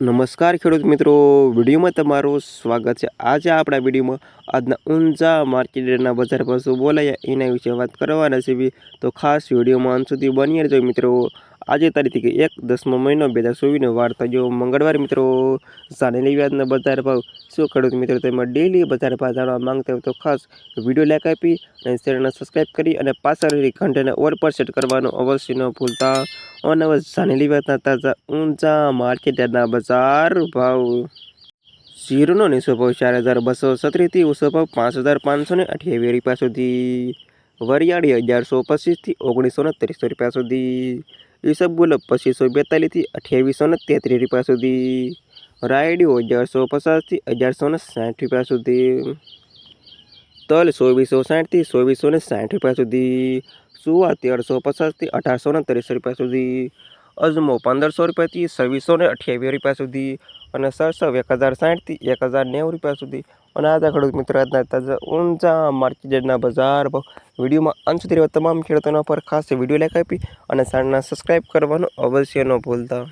નમસ્કાર ખેડૂત મિત્રો. વિડીયોમાં તમારું સ્વાગત છે. આજે આપણા વિડીયોમાં આજના ઊંઝા માર્કેટના બજાર પર શું બોલાયા એના વિશે વાત કરવાના છે તો ખાસ વિડીયોમાં અંત સુધી બની રહેજો મિત્રો. આજે તારીખ એક દસમો મહિનો બે હજાર ચોવીસનો વાર થયો. મંગળવાર મિત્રો જાણેલી વ્યાજના બજાર ભાવ. શું ખેડૂત મિત્રો તેમાં ડેલી બજાર ભાવ જાણવા માંગતા હોય તો ખાસ વીડિયો લાઈક આપી અને ચેનલને સબસ્ક્રાઈબ કરી અને પાછળ ઘંટાને ઓર પર સેટ કરવાનું અવશ્ય ન ભૂલતા. જાણેલી તાજા ઊંચા માર્કેટના બજાર ભાવ. શીરનો નીચો ભાવ ચાર હજાર બસો સત્રીસથી ઊંચો ભાવ પાંચ હજાર પાંચસો ને અઠ્યાવીસ રૂપિયા સુધી. વરિયાળી અગિયારસો પચીસથી ઓગણીસો ને ત્રીસો રૂપિયા સુધી. ઈસબગુલ પચીસો બેતાલીસથી અઠ્યાવીસો ને તેત્રીસ રૂપિયા સુધી. રાયડીઓ અગિયારસો પચાસથી અગિયારસો ને સાઠ રૂપિયા સુધી. તલ ચોવીસો, સાઠથી, ચોવીસો ને સાઠ રૂપિયા સુધી સુવા તેરસો પચાસથી, અઢારસો ને ત્રીસ રૂપિયા સુધી, અજમો પંદરસો રૂપિયાથી, છવ્વીસો ને અઠ્યાવીસ રૂપિયા સુધી અને સરસવ એક હજાર સાઠથી એક હજાર નેવું રૂપિયા સુધી. અને આજે ખેડૂત મિત્રો આજના તાજા ઊંચા માર્કેટના બજાર વિડીયોમાં અંત સુધી તમામ ખેડૂતોના પર ખાસ વીડિયો લાઈક આપી અને ચેનલને સબસ્ક્રાઈબ કરવાનું અવશ્ય ન ભૂલતા.